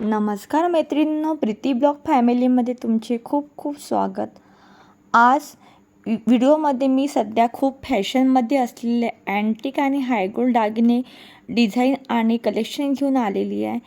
नमस्कार मैत्रिणींनो प्रीती ब्लॉग फॅमिलीमध्ये तुमचे खूप खूप स्वागत. आज व्हिडिओमध्ये मी सध्या खूप फॅशनमध्ये असलेले अँटिक आणि हायगोल्ड दागिने डिझाईन आणि कलेक्शन घेऊन आलेली आहे.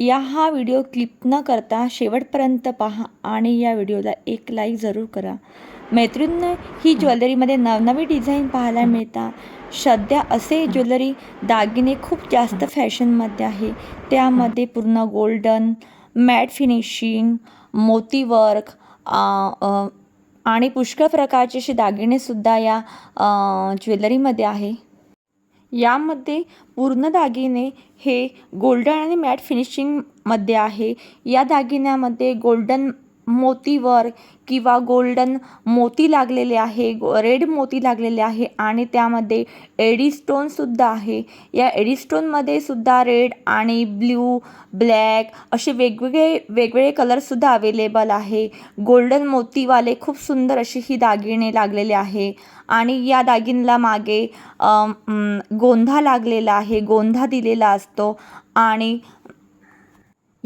या हा व्हिडिओ क्लिप न करता शेवटपर्यंत पहा आणि या व्हिडिओला एक लाईक जरूर करा. मैत्रिणींना ही ज्वेलरीमध्ये नवनवी डिझाईन पाहायला मिळतात सध्या असे ज्वेलरी दागिने खूप जास्त फॅशनमध्ये आहे. त्यामध्ये पूर्ण गोल्डन मॅट फिनिशिंग मोती वर्क आणि पुष्कळ प्रकारचे असे दागिनेसुद्धा या ज्वेलरीमध्ये आहे. यामध्ये पूर्ण दागिने हे गोल्डन आणि मॅट फिनिशिंगमध्ये आहे. या दागिन्यामध्ये गोल्डन मोतीवर किंवा गोल्डन मोती लागलेले आहे गो रेड मोती लागलेले आहे आणि त्यामध्ये एडीस्टोनसुद्धा आहे. या एडीस्टोनमध्ये सुद्धा रेड आणि ब्ल्यू ब्लॅक असे वेगवेगळे वेगवेगळे कलरसुद्धा अवेलेबल आहे. गोल्डन मोतीवाले खूप सुंदर अशी ही दागिने लागलेले आहे. आणि या दागिनला मागे गोंधा लागलेला आहे गोंधा दिलेला असतो. आणि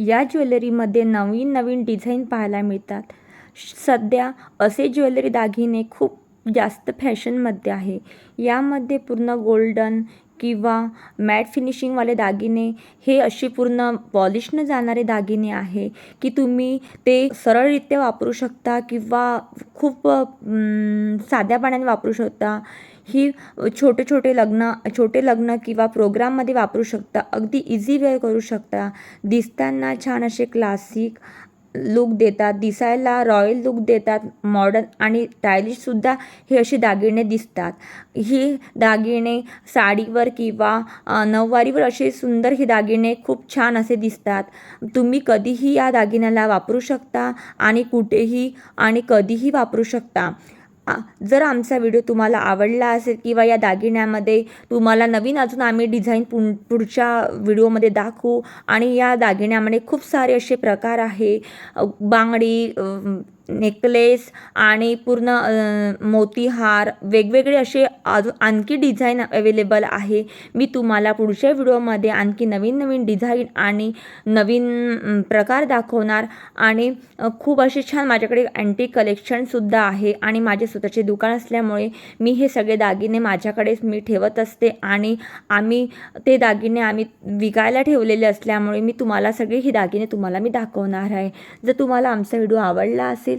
या ज्वेलरीमध्ये नवीन नवीन डिझाईन पाहायला मिळतात. सध्या असे ज्वेलरी दागिने खूप जास्त फॅशनमध्ये आहे. यामध्ये पूर्ण गोल्डन किंवा मॅट फिनिशिंगवाले दागिने हे असे पूर्ण पॉलिशनं जाणारे दागिने आहे की तुम्ही ते सरळरित्या वापरू शकता किंवा खूप साध्या पाण्याने वापरू शकता. ही छोटे छोटे लग्न छोटे लग्न किंवा प्रोग्राममध्ये वापरू शकता. अगदी इझी वेअर करू शकता. दिसताना छान असे क्लासिक लुक देतात. दिसायला रॉयल लुक देतात. मॉडर्न आणि स्टायलिशसुद्धा हे असे दागिने दिसतात. ही दागिने साडीवर किंवा नऊवारीवर असे सुंदर हे दागिने खूप छान असे दिसतात. तुम्ही कधीही या दागिन्याला वापरू शकता आणि कुठेही आणि कधीही वापरू शकता. जर आमचा व्हिडिओ तुम्हाला आवडला असेल किंवा या दागिन्यामध्ये तुम्हाला नवीन अजून आम्ही डिझाईन पु पुढच्या व्हिडिओमध्ये दाखवू. आणि या दागिन्यामध्ये खूप सारे असे प्रकार आहे. बांगडी नेकलेस आणि पूर्ण मोतीहार वेगवेगळे असे अजून आणखी डिझाईन अवेलेबल आहे. मी तुम्हाला पुढच्या व्हिडिओमध्ये आणखी नवीन नवीन डिझाईन आणि नवीन प्रकार दाखवणार आणि खूप असे छान माझ्याकडे अँटी कलेक्शनसुद्धा आहे आणि माझे स्वतःचे दुकान असल्यामुळे मी हे सगळे दागिने माझ्याकडेच मी ठेवत असते आणि आम्ही ते दागिने आम्ही विकायला ठेवलेले असल्यामुळे मी तुम्हाला सगळे ही दागिने तुम्हाला मी दाखवणार आहे. जर तुम्हाला आमचा व्हिडिओ आवडला असेल